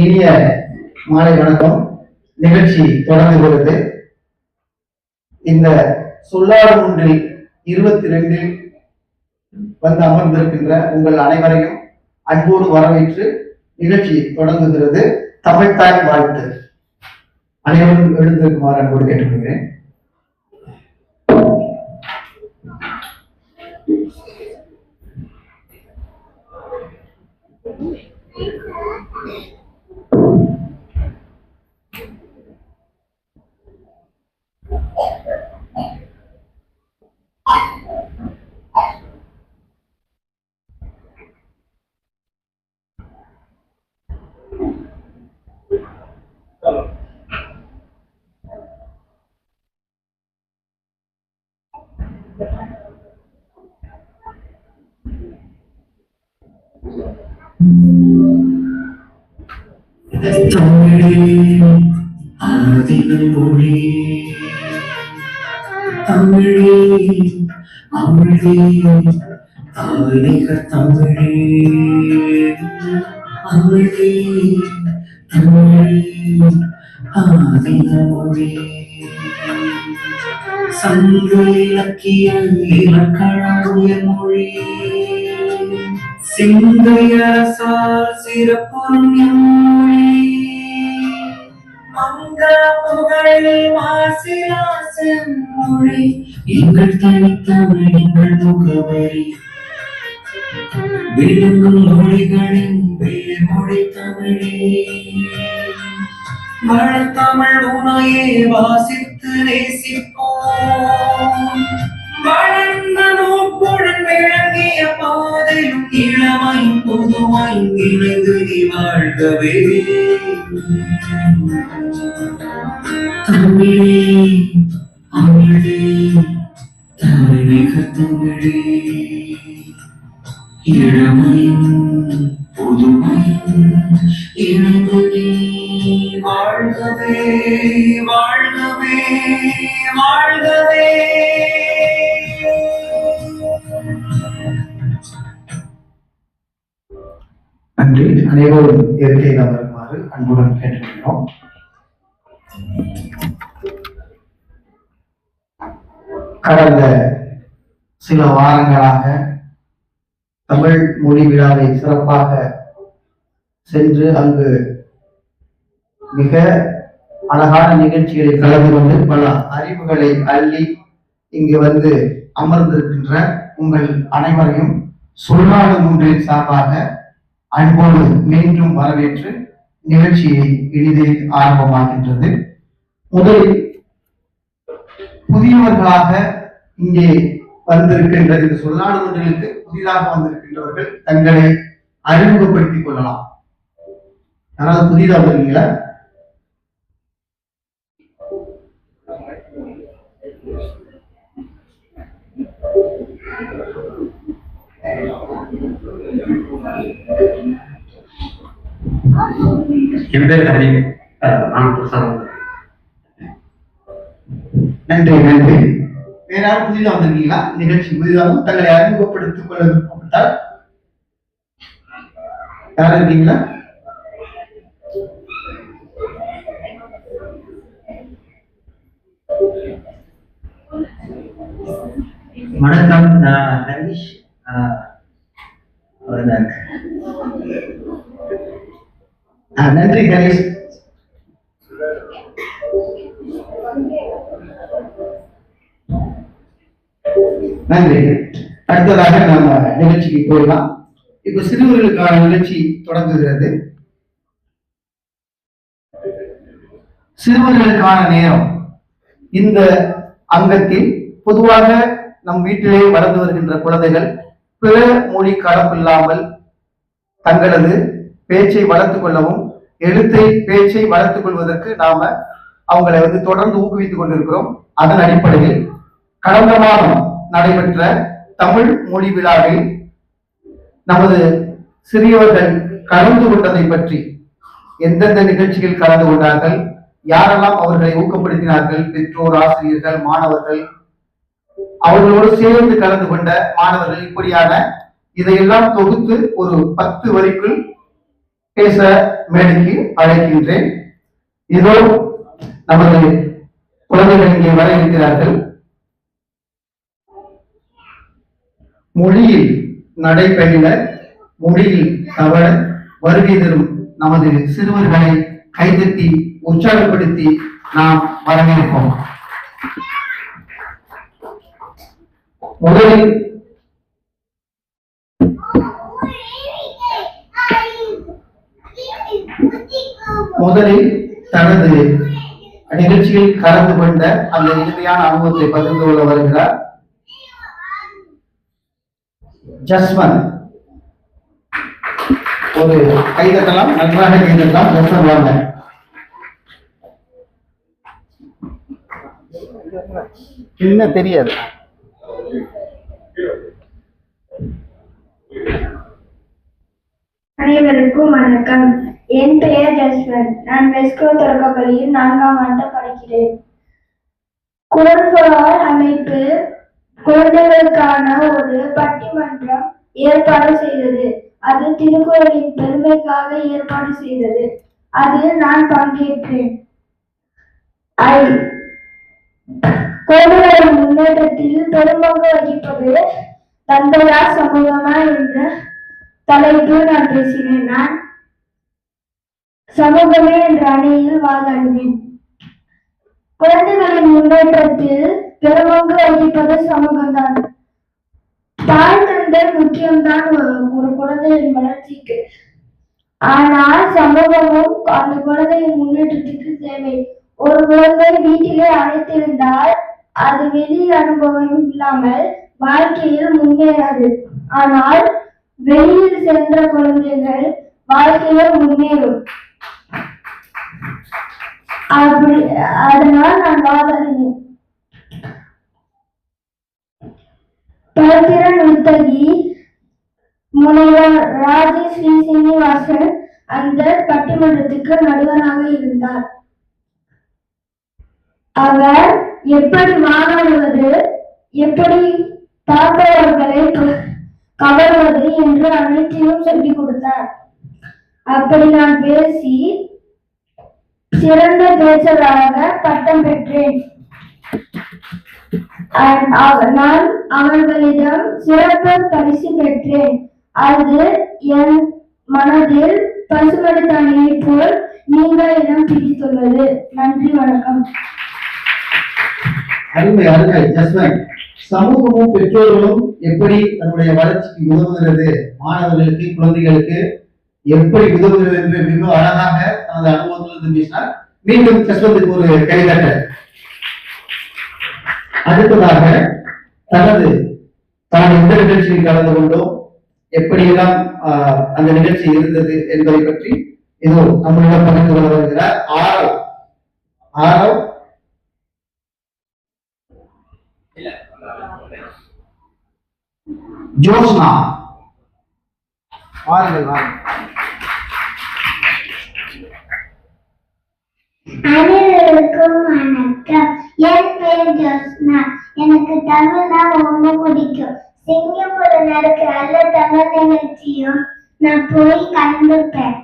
இனிய மாலை வணக்கம். நிகழ்ச்சி தொடங்குகிறது இந்த சொல்லாடு ஒன்றில் இருபத்தி ரெண்டில் வந்து அமர்ந்திருக்கின்ற உங்கள் அனைவரையும் அன்போடு வரவேற்று நிகழ்ச்சி தொடங்குகிறது. தமிழ்தாய் வாழ்த்து. அனைவரும் எழுந்திருக்குமாறு அன்போடு கேட்டுக்கொள்கிறேன். தமிழே ஆதினம் மொழி தமிழே அமிழே தாயக தமிழே. அமிழே தமிழே ஆதின மொழி சங்க இலக்கிய இலக்கண மொழி சிந்தையரசால் சிறப்புறும் எம்மொழி. மங்க புகழில் மாசிலா செம்மொழி எங்கள் தனித்தமிழ் எங்கள் முகவரி. விழுங்கும் மொழிகளின் வேர்மொழி தமிழே. உனையே வாசித்து நேசிப்போம். வளர்ந்த நோக்குடன் விளங்கிய பாதையும் இளமையும் புதுமையும் இணைந்து நீ வாழ்கவே. தமிழே தமிழே தமிழக தமிழே இளமையும் வாழ்கவே வாழ்கவே வாழ்கவே நன்றி அனைவரும் இயற்கை அமருமாறு அன்புடன் கேட்டுக்கொள்கிறோம். கடந்த சில வாரங்களாக தமிழ் மொழி விழாவை சிறப்பாக சென்று அங்கு மிக அழகான நிகழ்ச்சிகளை கலந்து கொண்டு பல அறிவுகளை அள்ளி இங்கு வந்து அமர்ந்திருக்கின்ற உங்கள் அனைவரையும் சொல்லாடு ஒன்றின் சார்பாக அன்போடு மீண்டும் வரவேற்று நிகழ்ச்சியை எளிதில் ஆரம்பமாகின்றது முதலில் புதியவர்களாக இங்கே வந்திருக்கின்ற இந்த சொல்லாடு ஒன்றிலுக்கு புதிதாக வந்திருக்கின்றவர்கள் தங்களை அறிமுகப்படுத்திக் கொள்ளலாம். யாராவது புதிதாக வந்திருக்கீங்களா? என் பேர் ஹரி நான் நன்றி நன்றி. வேற யாரும் புதிதாக வந்திருக்கீங்களா? நிகழ்ச்சி புதிதாக தங்களை அறிமுகப்படுத்திக் கொள்ள விருப்பப்பட்டால் யார் இருக்கீங்களா? வணக்கம் நான் ஹரிஷ். ஆஹ் நன்றி கணேஷ் நன்றி. அடுத்ததாக நம்ம நிகழ்ச்சிக்கு போயிடலாம். இப்ப சிறுவர்களுக்கான நிகழ்ச்சி தொடங்குகிறது. சிறுவர்களுக்கான நேரம் இந்த அங்கத்தில் பொதுவாக நம் வீட்டிலே வளர்ந்து வருகின்ற குழந்தைகள் பிற மொழி கலப்பில்லாமல் தங்களது பேச்சை வளர்த்துக் கொள்ளவும் எழுத்தை பேச்சை வளர்த்துக் கொள்வதற்கு நாம அவங்களை வந்து தொடர்ந்து ஊக்குவித்துக் கொண்டிருக்கிறோம். அதன் அடிப்படையில் கடந்த மாதம் நடைபெற்ற தமிழ் மொழி விழாவில் நமது சிறியவர்கள் கலந்து கொண்டதை பற்றி எந்தெந்த நிகழ்ச்சியில் கலந்து கொண்டார்கள் யாரெல்லாம் அவர்களை ஊக்கப்படுத்தினார்கள் பெற்றோர் ஆசிரியர்கள் மாணவர்கள் அவர்களோடு சேர்ந்து கலந்து கொண்ட மாணவர்கள் இப்படியான இதையெல்லாம் தொகுத்து ஒரு பத்து வரிக்குள் பேச மேடைக்கு அழைக்கின்றேன். இதோ நமது குழந்தைகள் இங்கே வர இருக்கிறார்கள். மொழியில் நடைபெற மொழியில் தவற வருகை தரும் நமது சிறுவர்களை கைதட்டி உற்சாகப்படுத்தி நாம் வரவேற்போம். முதலில் முதலில் தனது நிகழ்ச்சியில் கலந்து கொண்ட அந்த இனிமையான அனுபவத்தை பகிர்ந்து கொள்ள வருகிறார். ஜஸ்வன் ஒரு கைதட்டலாம் நன்றாக கைதட்டலாம் ஜஸ்வன் வாங்க இன்னும் தெரியாது. அனைவருக்கும் வணக்கம். என் பெயர் ஜஸ்வன் நான் வெஸ்கோ தொடக்கப்பள்ளியில் நான்காம் ஆண்டு படிக்கிறேன். குரல்களால் அமைப்பு குழந்தைகளுக்கான ஒரு பட்டிமன்றம் ஏற்பாடு செய்தது. அது திருக்குறளின் பெருமைக்காக ஏற்பாடு செய்தது. அதில் நான் பங்கேற்றேன். ஐ. கோவிலின் முன்னேற்றத்தில் பெரும்பங்கு வகிப்பது தந்தையா சமூகமா என்ற தலைப்பில் நான் பேசினேன். நான் சமூகமே என்ற அணியில் வாதாடினேன். குழந்தைகளின் முன்னேற்றத்தில் பெரும்பங்கு வகிப்பது சமூகம்தான். தாய் தந்தை முக்கியம்தான் ஒரு ஒரு குழந்தையின் வளர்ச்சிக்கு. ஆனால் சமூகமும் அந்த குழந்தையின் முன்னேற்றத்துக்கு தேவை. ஒரு குழந்தை வீட்டிலே அழைத்திருந்தால் அது வெளி அனுபவம் இல்லாமல் வாழ்க்கையில் முன்னேறாது. ஆனால் வெளியில் சென்ற குழந்தைகள் வாழ்க்கையில் முன்னேறும். அப்படி அதனால் நான் வாதாடினேன். பரத்திரன் உத்தகி முனைவர் ராஜி ஸ்ரீ சீனிவாசன் அந்த பட்டிமன்றத்துக்கு நடுவராக இருந்தார். அவர் எப்படி வாதாடுவது எப்படி பார்ப்பவர்களை கவர்வது என்று அனைத்தையும் சொல்லிக் கொடுத்தார். அப்படி நான் பேசி சிறந்த பேச்சராக பட்டம் பெற்றேன். நான் அவர்களிடம் சிறப்பு பரிசு பெற்றேன். அது என் மனதில் பசுமடி தண்ணியை போல் நீங்க இடம் பிடித்துள்ளது. நன்றி வணக்கம். அருமை அருமை ஜஸ்வன் சமூகமும் பெற்றோர்களும் எப்படி தன்னுடைய வளர்ச்சிக்கு உதவுகிறது? மாணவர்களுக்கு குழந்தைகளுக்கு எப்படி உதவுகிறது என்று மிக அழகாக தனது அனுபவத்திலிருந்து பேசினார். மீண்டும் ஜஸ்வந்துக்கு ஒரு கைதட்டல். அடுத்ததாக தனது தான் எந்த நிகழ்ச்சியில் கலந்து கொண்டோம் எப்படியெல்லாம் அந்த நிகழ்ச்சி இருந்தது என்பதை பற்றி இதோ நம்மளிடம் பகிர்ந்து கொள்ள வருகிறார் ஆரவ் ஆரவ் ஜோஸ்னா. வாருங்கள் வாருங்கள் அனைவருக்கும் வணக்கம். என் பேர் ஜோஸ்னா எனக்கு தமிழ்னா ரொம்ப பிடிக்கும். சிங்கப்பூர்ல நடக்கிற அல்ல தமிழ் நிகழ்ச்சியும் நான் போய் கலந்துப்பேன்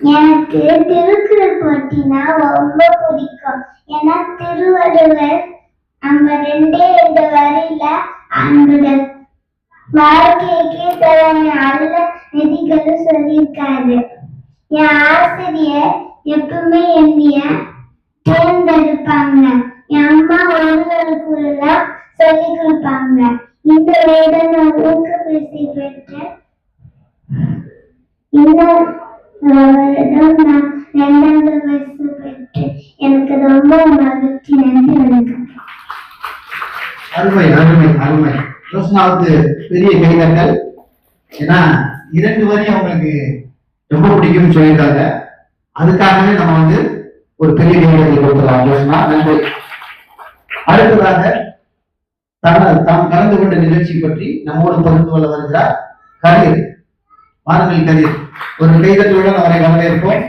எனக்கு திருக்குறள் போட்டினா ரொம்ப பிடிக்கும். ஏன்னா திருவள்ளுவர் நம்ம ரெண்டே ரெண்டு வரையில அவனோட வாழ்க்கைக்கு தேவையான நல்ல நெறிகளும் சொல்லியிருக்காரு. என் ஆசிரியர் எப்பவுமே என்னைய தேர்ந்தெடுப்பாங்க. என் அம்மா ஒருவருக்குள்ள சொல்லி கொடுப்பாங்க. இந்த வேடம் நான் ஊக்க பெற்றேன் இந்த வருடம் நான் இரண்டாவது வயசு எனக்கு ரொம்ப மகிழ்ச்சி நன்றி வணக்கம். அருமை அருமை அருமை. யோசனாவுக்கு பெரிய கைதட்டல் ஏன்னா இரண்டு வரையும் அவங்களுக்கு ரொம்ப பிடிக்கும்னு சொல்லியிருக்காங்க. அதுக்காகவே நம்ம வந்து ஒரு பெரிய கைதட்டல் கொடுக்கலாம் யோசனா நன்றி. அடுத்ததாக தன தாம் கலந்து கொண்ட நிகழ்ச்சி பற்றி நம்மோடு பகிர்ந்து கொள்ள வருகிறார் கதிர் வாருங்கள் கதிர் ஒரு கைதட்டலுடன் அவரை வரவேற்போம்.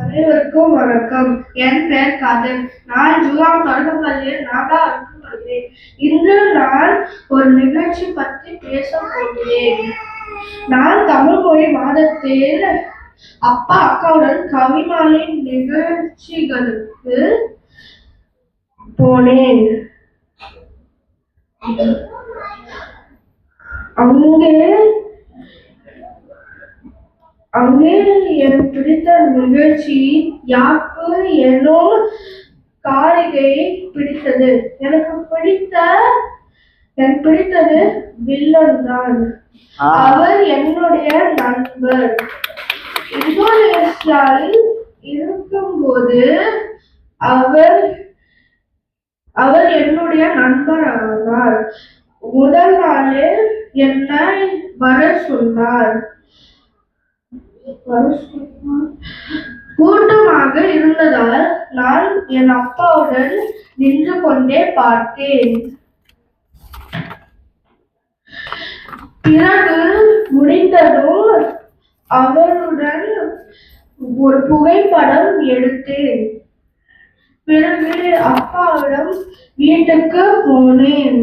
அனைவருக்கும் வணக்கம். என் பெயர் காதல் நான் ஜூலாம் தொடக்கப்பள்ளியில் நான்காவது வருகிறேன். இன்று நான் ஒரு நிகழ்ச்சி பற்றி பேச போகிறேன். நான் தமிழ் மொழி மாதத்தில் அப்பா அக்காவுடன் கவிமாலை நிகழ்ச்சிகளுக்கு போனேன். அங்கே அங்கே எனக்கு பிடித்த நிகழ்ச்சி யாப்பு எனும் காரிகை பிடித்தது. எனக்கு பிடித்த எனக்கு பிடித்தது வில்லன் தான். அவர் என்னுடைய நண்பர். இருக்கும்போது அவர் அவர் என்னுடைய நண்பர் ஆனார் முதல் நாளே என்னை வர சொன்னார். வர சொன்னார். கூட்டமாக இருந்ததால் நான் என் அப்பாவுடன் நின்று கொண்டே பார்த்தேன். பிறகு முடிந்ததும் அவருடன் ஒரு புகைப்படம் எடுத்தேன். பிறகு அப்பாவிடம் வீட்டுக்கு போனேன்.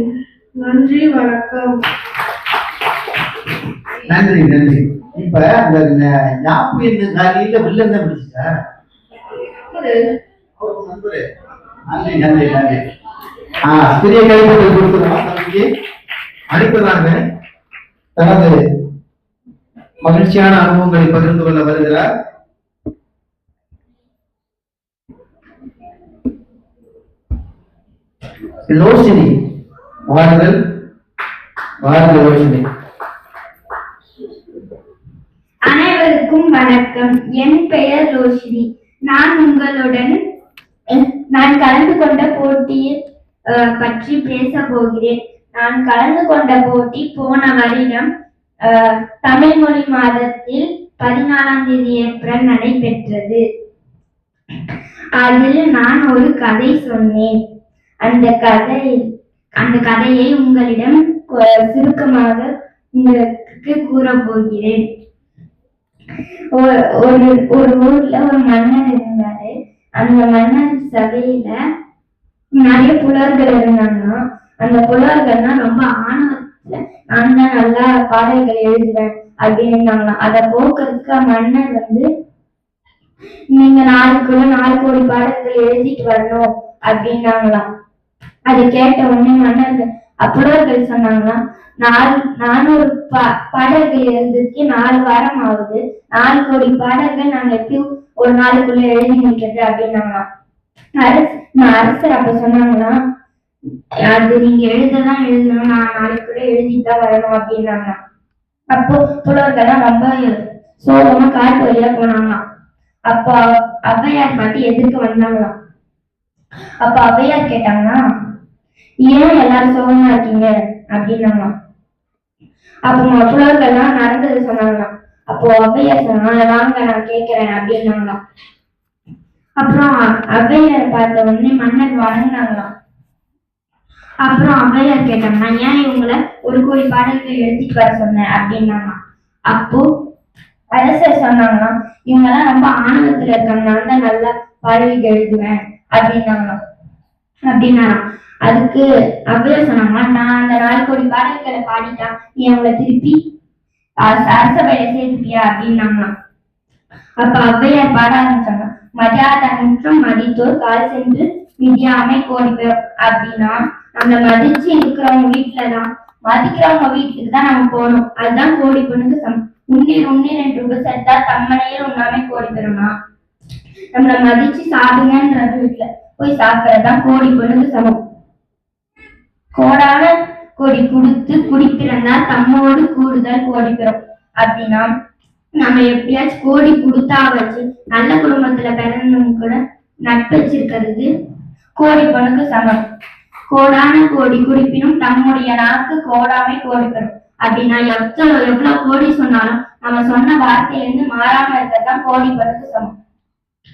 நன்றி வணக்கம். நன்றி நன்றி. இப்ப அந்த ஞாப்பு என்ன காலையில வில்லன் தான் பிடிச்சா நன்றி நன்றி நன்றி. ஆ சிறிய கைப்பற்றி கொடுத்துருவோம் அடுத்ததாக தனது மகிழ்ச்சியான அனுபவங்களை பகிர்ந்து கொள்ள வருகிறார். லோசினி வாழ்தல் வாருங்கள் லோசினி அனைவருக்கும் வணக்கம். என் பெயர் ரோஷினி. நான் உங்களுடன் நான் கலந்து கொண்ட போட்டியில் பற்றி பேச போகிறேன். நான் கலந்து கொண்ட போட்டி போன வருடம் தமிழ் மொழி மாதத்தில் பதினாலாம் தேதி ஏப்ரல் நடைபெற்றது. அதில் நான் ஒரு கதை சொன்னேன். அந்த கதை அந்த கதையை உங்களிடம் சுருக்கமாக உங்களுக்கு கூறப் போகிறேன் ஒரு ஒரு ஒரு ஊர்ல ஒரு மன்னர் இருந்தாரு. அந்த மன்னர் சபையில நிறைய புலவர்கள் இருந்தாங்கன்னா அந்த புலவர்கள்னா ரொம்ப ஆணவ நான் தான் நல்லா பாடல்கள் எழுதுவேன் அப்படின்னாங்களாம் அதை போக்குறதுக்கு மன்னர் வந்து நீங்க நாளுக்குள்ள நாலு கோடி பாடல்கள் எழுதிட்டு வரணும் அப்படின்னாங்களாம். அதை கேட்ட உடனே மன்னர் அப்புறவர்கள் சொன்னாங்களாம் நாலு நானூறு பா பாடல்கள் எழுதுறதுக்கு நாலு வாரம் ஆகுது. நாலு கோடி பாடல்கள் நாங்க எப்படி ஒரு நாளுக்குள்ள எழுதி முடிக்கிறது? அப்படின்னாங்களாம். அரசு அரசர் அப்ப சொன்னாங்களாம் அது நீங்க எழுததான் எழுதணும். நான் நாளைக்கு கூட எழுதிட்டுதான் வரணும் அப்படின்னாங்களாம். அப்போ புலவர்கள்லாம் ரொம்ப சோகமா காட்டு வழியா போனாங்களாம். அப்போ அவ்வையார் பாட்டி எதிர்க்க வந்தாங்களாம். அப்ப அவ்வையார் கேட்டாங்கன்னா ஏன் எல்லாரும் சோகமா இருக்கீங்க? அப்படின்னாங்களாம். அப்போ புலவர்கள்லாம் நடந்தது சொன்னாங்களாம். அப்போ அவ்வையார் சொன்னாங்க வாங்க நான் கேட்கிறேன் அப்படின்னாங்களாம். அப்புறம் அவ்வையார் பார்த்த உடனே மன்னர் வணங்கினாங்களாம் அப்புறம் ஔவையார் நான் ஏன் இவங்களை ஒரு கோடி பாடல்கள் எழுதிட்டு வர சொன்னேன் அப்படின்னாங்க அப்போ அரசர் சொன்னாங்களாம் இவங்கெல்லாம் ரொம்ப ஆனந்தத்துல இருக்காங்க நான் தான் நல்லா பாடல்கள் எழுதுவேன் அப்படின்னாங்களாம். அப்படின்னாராம். அதுக்கு ஔவையார் சொன்னாங்களா நான் அந்த நாலு கோடி பாடல்களை பாடிட்டா நீ அவங்களை திருப்பி அரச அரசபையில சேர்த்துப்பியா? அப்படின்னாங்களாம். அப்ப அவ்வையார் பாட ஆரம்பிச்சாங்க மதியாத முற்றம் மதித்தோர் கால் சென்று மிதியாமை கோடி அப்படின்னா நம்ம மதிச்சு இருக்கிறவங்க வீட்டுலதான் மதிக்கிறவங்க வீட்டுக்கு தான் நம்ம போகணும் அதுதான் கோடி பொண்ணுக்கு சமம். உன்னீர் உன்னீர் என்று உபசரித்தா தம்மனையில் உண்ணாமே கோடி பெறுமா நம்மள மதிச்சு சாப்பிடுங்கன்ற வீட்டுல போய் சாப்பிடறதுதான் கோடி பொண்ணுக்கு சமம். கோடான கோடி கொடுத்து குடிப்பிறந்தா தம்மோடு கூடுதல் கோடி பெறும் அப்படின்னா நம்ம எப்படியாச்சும் கோடி கொடுத்தா வச்சு நல்ல குடும்பத்துல பிறந்தவங்க கூட நட்பு வச்சிருக்கிறது கோடி பொண்ணுக்கு சமம். கோடான கோடி குறிப்பினும் தம்முடைய நாக்கு கோடாமை கோடி பெறும். அப்படின்னா எவ்வளவு எவ்வளவு கோடி சொன்னாலும் நம்ம சொன்ன வார்த்தையிலிருந்து மாறாம இருக்கத்தான் கோடி பொண்ணுக்கு சமம்.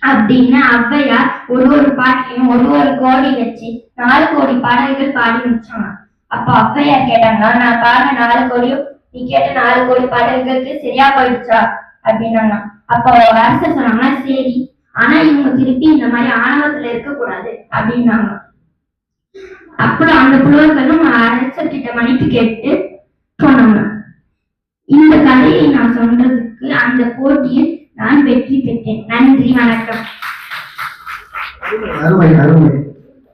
அப்படின்னு ஔவையார் ஒரு ஒரு பாட்டிலையும் ஒரு ஒரு கோடி வச்சு நாலு கோடி பாடல்கள் பாடி முடிச்சாங்க அப்ப ஔவையார் கேட்டாங்களா நான் பாடின நாலு கோடியும் நீ கேட்ட நாலு கோடி பாடல்களுக்கு சரியா போயிடுச்சா? அப்படின்னாங்க அப்ப அரசர் சொன்னாங்கன்னா சரி ஆனா இவங்க திருப்பி இந்த மாதிரி ஆணவத்துல இருக்க கூடாது அப்படின்னாங்க அப்புறம் அந்த புலவர்களும் அரசர்கிட்ட மன்னிப்பு கேட்டு போனாங்க. இந்த கதையை நான் சொல்றதுக்கு அந்த போட்டியில் நான் வெற்றி பெற்றேன். நன்றி வணக்கம். அருமை அருமை.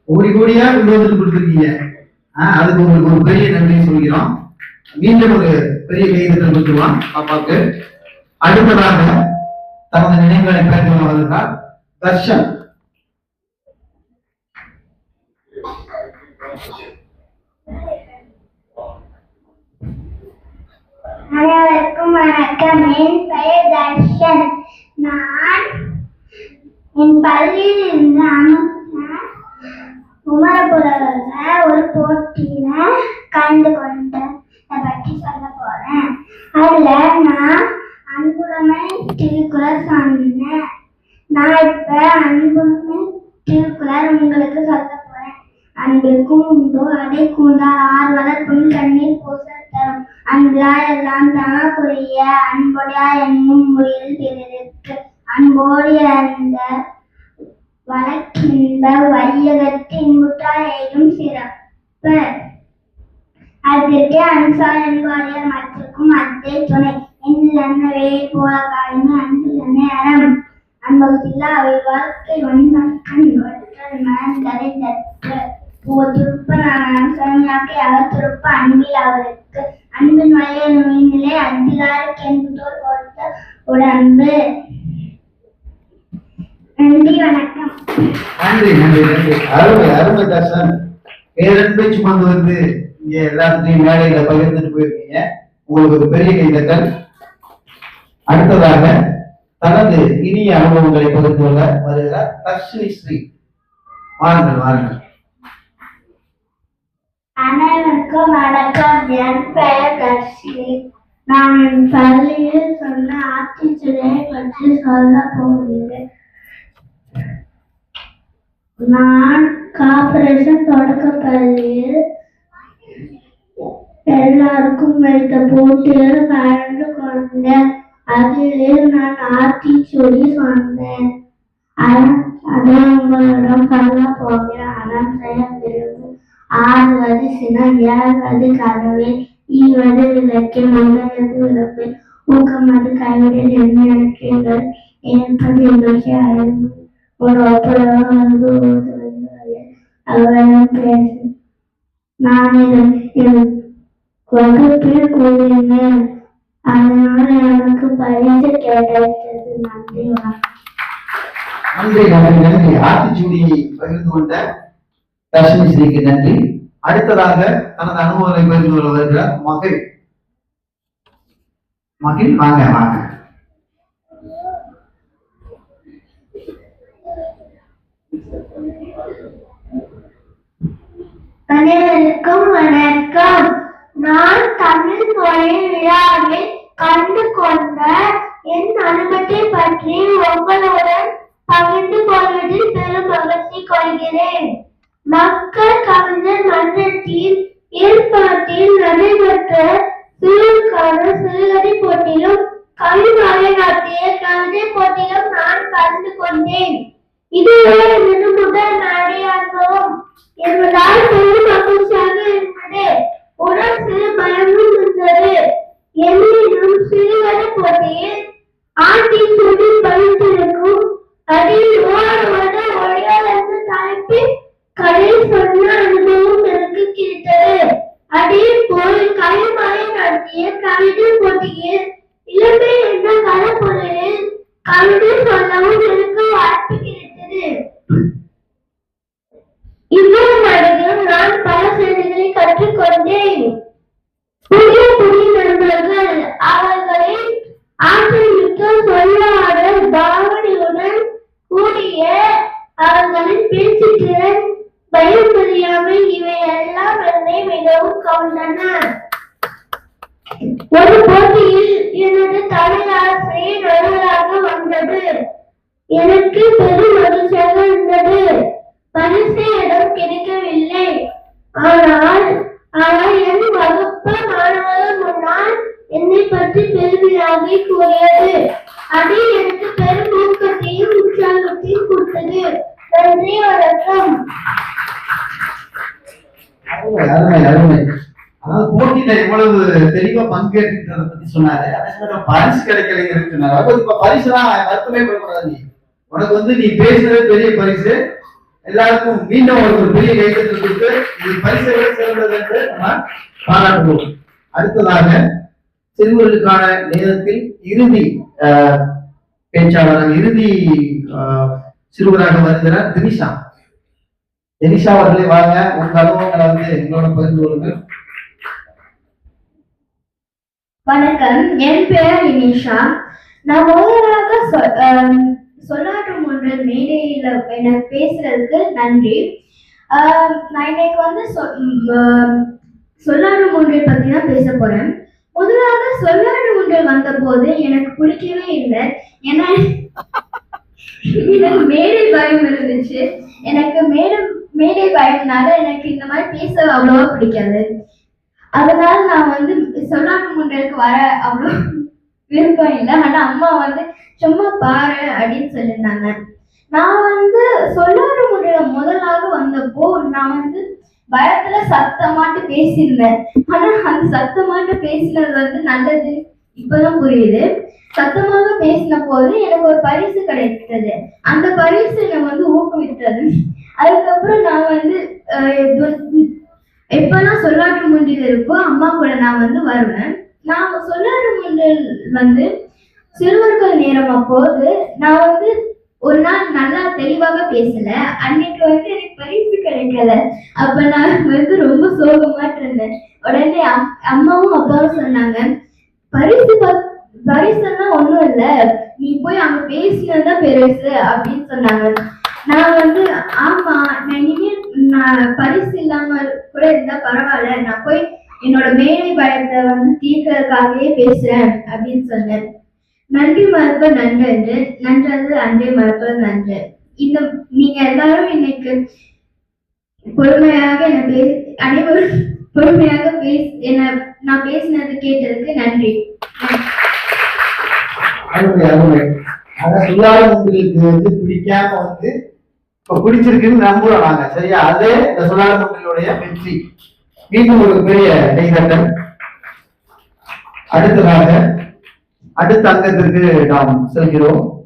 கோடி கோடியா கொண்டு கொடுத்துருக்கீங்க. ஆஹ் அதுக்கு உங்களுக்கு ஒரு பெரிய நன்றி சொல்கிறோம். மீண்டும் ஒரு பெரிய கைதட்டல் கொடுத்துருவான் பாப்பாவுக்கு. அடுத்ததாக தனது நினைவுகளை பேர் வருகிறார் தர்ஷன். அனைவருக்கும் வணக்கம். என் பெயர் தர்ஷன். நான் என் பள்ளியில் இருந்து அனுப்பின குமரபுரத்துல ஒரு போட்டியில கலந்து கொண்டேன் அதை பற்றி சொல்ல போறேன். அதுல நான் அன்புடைமை திருக்குறள் சொன்னேன் நான் இப்ப அன்புடைமை திருக்குறள் உங்களுக்கு சொல்ல அன்பிற்கும் உண்டோ. அடை கூந்தால் ஆர்வலர் புன் கண்ணீர் பூசல் தரும் அன்பா எல்லாம் தமக்குரிய அன்புடையா என்னும் மொழியில் பிறருக்கு அன்போடு அந்த வழக்கின்ப வையகத்து இன்புற்றால் சிறப்பு அதற்கு அன்சார் என்பாரிய மற்றக்கும் அத்தே துணை என்னில் அன்னவே போல காரணம் அன்பில் அன்னை அறம். சில்லா அவை வாழ்க்கை வன்மக்கண் மனம் மனந்தரை தற்று. திருப்ப நான் சரணியாக்கி அவர் திருப்ப அன்பில் அவருக்கு. அன்பின் வழியை நுழைநிலை அன்பிலாருக்கு என்பதோர் கொடுத்த உடம்பு நன்றி வணக்கம். நன்றி நன்றி நன்றி. அருமை அருமை தர்ஷன் பேரன்பை சுமந்து வந்து இங்க எல்லாத்தையும் மேடையில பகிர்ந்துட்டு போயிருக்கீங்க. உங்களுக்கு ஒரு பெரிய கைதட்டல் அடுத்ததாக தனது இனிய அனுபவங்களை பகிர்ந்து கொள்ள வருகிறார் தர்ஷினி ஸ்ரீ. வாருங்கள் வாருங்கள் அனைவருக்கும் வணக்கம் என் பெயர் தர்ஷினி நான் என் பள்ளியில் சொன்ன ஆத்திச்சுரையை பற்றி சொல்ல போகிறேன் நான் கார்பரேஷன் தொடக்க பள்ளியில் எல்லாருக்கும் வைத்த போட்டியில் கலந்து கொண்டேன். அதிலே நான் ஆத்திச்சுடி சொன்னேன். அதை அதான் உங்களிடம் சொல்ல போகிறேன். அறம் செய்ய விரும்பும் ஆறுவது சினம் ஏழ்வது கனவு ஈவது விளக்கு முதலது விளக்கு ஊக்கமது கைவிடல் எண்ணங்கள் ஏற்பது எங்களுக்கு அறிவு ஒரு ஒப்புரவு அவரிடம் பேசு நான் என் வகுப்பில் கூறினேன் எனக்கு பரிசு கிடைத்தது நன்றி நன்றி நன்றி ஆத்திச்சூடியை பகிர்ந்து கொண்ட தர்ஷினி ஸ்ரீக்கு நன்றி அடுத்ததாக தனது அனுபவங்களை பகிர்ந்து கொள்ள மகிழ் மகிழ் வாங்க வாங்க. அனைவருக்கும் வணக்கம். நான் தமிழ் மொழி விழாவில் கண்டு கொண்ட என் அனுபவத்தை பற்றி உங்களுடன் பகிர்ந்து கொள்வதில் பெரும் மகிழ்ச்சி கொள்கிறேன். மக்கள் கவிஞர் மன்றத்தில் Woo! அவ்வளவு தெளிவா பங்கேற்று பத்தி சொன்னாரு. அதே சமயம் பரிசு கிடைக்கலைங்கிறது சொன்னாரு. இப்ப பரிசுலாம் வருத்தமே படக்கூடாது நீ. உனக்கு வந்து நீ பேசுறது பெரிய பரிசு. எல்லாருக்கும் மீண்டும் உனக்கு ஒரு பெரிய கைத்தட்டல் கொடுத்து இது பரிசை விட சிறந்தது என்று நம்ம பாராட்டுவோம். அடுத்ததாக சிறுவர்களுக்கான நேரத்தில் இறுதி பேச்சாளர் இறுதி ஆஹ், சிறுவராக வருகிறார் தினிஷா. தினிஷா அவர்களே வாங்க உங்க அனுபவங்களை வந்து எங்களோட பகிர்ந்து கொள்ளுங்கள். வணக்கம். என் பெயர் இனிஷா நான் முதலாக சொ- ஒன்று மேடையில் எனக்கு பேசுறதுக்கு நன்றி. நான் இன்னைக்கு வந்து சொ- சொல்லாடும் ஒன்றை பற்றி தான் பேச போகிறேன் முதலாக சொல்லாடும் ஒன்றை வந்தபோது எனக்கு பிடிக்கவே இல்லை. ஏன்னா எனக்கு மேடை பயம் இருந்துச்சு. எனக்கு மேடை மேடை பயம்னால எனக்கு இந்த மாதிரி பேச அவ்வளோவா பிடிக்காது. அதனால நான் வந்து சொல்லாட்டு முண்டலுக்கு வர அவ்வளோ விருப்பம் இல்லை. ஆனால் அம்மா வந்து சும்மா பாரு அப்படின்னு சொல்லியிருந்தாங்க. நான் வந்து சொல்லாறு முறையில முதலாக வந்தப்போ நான் வந்து பயத்துல சத்தமாட்டு பேசியிருந்தேன். ஆனா அந்த சத்தமாட்டு பேசினது வந்து நல்லது. இப்பதான் புரியுது. சத்தமாக பேசின போது எனக்கு ஒரு பரிசு கிடைத்தது. அந்த பரிசு என்னை வந்து ஊக்குவித்தது. அதுக்கப்புறம் நான் வந்து எப்பெல்லாம் சொல்லாட்டு மூன்றில் இருக்கோ அம்மா கூட நான் வந்து வருவேன். நான் சொல்லாட்டு மூன்றில் வந்து சிறுவர்கள் நேரம் அப்போது நான் வந்து ஒரு நாள் நல்லா தெளிவாக பேசல. அன்னைக்கு வந்து எனக்கு பரிசு கிடைக்கல. அப்ப நான் வந்து ரொம்ப சோகமாட்டு இருந்தேன். உடனே அம்- அம்மாவும் அப்பாவும் சொன்னாங்க பரிசு பத்- பரிசுன்னா ஒண்ணும் இல்ல. நீ போய் அங்க பேசினதுதான் பெருசு அப்படின்னு சொன்னாங்க. நான் வந்து ஆமா நான் இனிமேல் நான் பரிசு இல்லாம கூட இருந்தா பரவாயில்ல. நான் போய் என்னோட மேடை பயத்தை வந்து தீர்க்கிறதுக்காகவே பேசுறேன் அப்படின்னு சொன்னேன். நன்றி மறப்ப நன்று என்று நன்றது அன்றே மறப்ப நன்று. இந்த நீங்க எல்லாரும் இன்னைக்கு பொறுமையாக என்ன பே அனைவரும் பொறுமையாக பேச என்ன நான் பேசினது கேட்டதுக்கு நன்றி. அருமை அருமை ஆனா எல்லாரும் உங்களுக்கு வந்து பிடிக்காம வந்து இப்ப பிடிச்சிருக்குன்னு நம்புறோம் நாங்க. சரியா? அதே இந்த சொல்லாத மக்களுடைய வெற்றி. மீண்டும் ஒரு பெரிய கைதட்டல் அடுத்ததாக அடுத்த அங்கத்திற்கு நாம் செல்கிறோம்.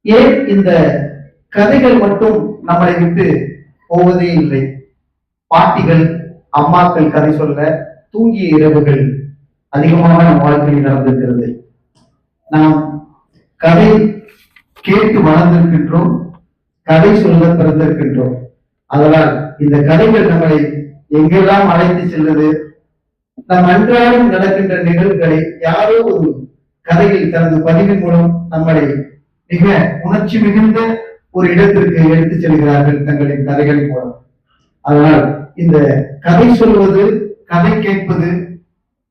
ஏன் இந்த கதைகள் மட்டும் நம்மளை விட்டு போவதே இல்லை? பாட்டிகள் அம்மாக்கள் கதை சொல்ல தூங்கிய இரவுகள் அதிகமாக நம் வாழ்க்கையில் நடந்திருக்கிறது. நாம் கதை கேட்டு வளர்ந்திருக்கின்றோம் கதை சொல்ல பிறந்திருக்கின்றோம் அதனால் இந்த கதைகள் நம்மளை எங்கெல்லாம் அழைத்து செல்வது நம் அன்றாடம் நடக்கின்ற நிகழ்வுகளை யாரோ ஒரு கதையில் தனது பதிவின் மூலம் நம்மளை மிக உணர்ச்சி மிகுந்த ஒரு இடத்திற்கு எடுத்துச் செல்கிறார்கள் தங்களின் கதைகளின் மூலம். அதனால் இந்த கதை சொல்வது கதை கேட்பது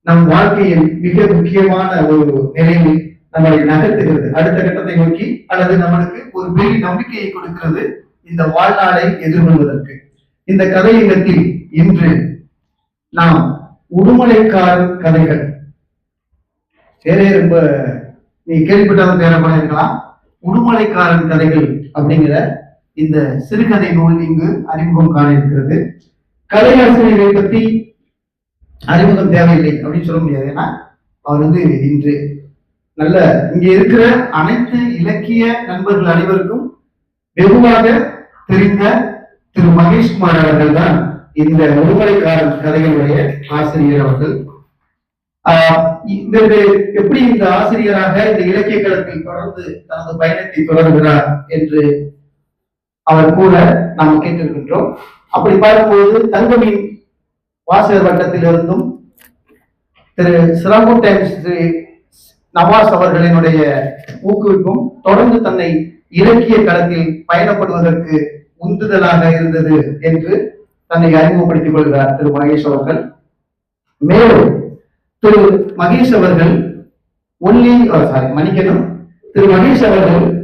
நம் வாழ்க்கையில் மிக முக்கியமான ஒரு நிலையில் நம்மளை நகர்த்துகிறது. அடுத்த கட்டத்தை நோக்கி அல்லது நம்மளுக்கு ஒரு பெரிய நம்பிக்கையை கொடுக்கிறது இந்த வாழ்நாளை எதிர்கொள்வதற்கு. இந்த கதையகத்தில் இன்று நாம் உடுமலைக்காரன் கதைகள். பேரே ரொம்ப நீ கேள்விப்பட்டாத பேரை கூட இருக்கலாம் உடுமலைக்காரன் கதைகள் அப்படிங்கிற இந்த சிறுகதை நூல் இங்கு அறிமுகம் காண இருக்கிறது கலையாசிரியரை பற்றி அறிமுகம் தேவையில்லை அப்படின்னு சொல்ல முடியாது. ஏன்னா அவர் வந்து இன்று நல்ல இங்க இருக்கிற அனைத்து இலக்கிய நண்பர்கள் அனைவருக்கும் வெகுவாக தெரிந்த திரு மகேஷ்குமார் அவர்கள் தான் இந்த ஒருமலைக்காரன் கதைகளுடைய ஆசிரியர் அவர்கள். ஆஹ் இந்த எப்படி இந்த ஆசிரியராக இந்த இலக்கிய களத்தில் தொடர்ந்து தனது பயணத்தை தொடர்கிறார் என்று அவர் கூட நாம் கேட்டிருக்கின்றோம். அப்படி பார்க்கும்போது தங்கமின் வாசகர் வட்டத்திலிருந்தும் திரு சிலம்பு டைம்ஸ் திரு நவாஸ் அவர்களினுடைய ஊக்குவிப்பும் தொடர்ந்து தன்னை இலக்கிய களத்தில் பயணப்படுவதற்கு உந்துதலாக இருந்தது என்று தன்னை அறிமுகப்படுத்திக் கொள்கிறார் திரு மகேஷ் அவர்கள். மேலும் திரு மகேஷ் அவர்கள் ஒல்லி சாரி மன்னிக்கணும் திரு மகேஷ் அவர்கள்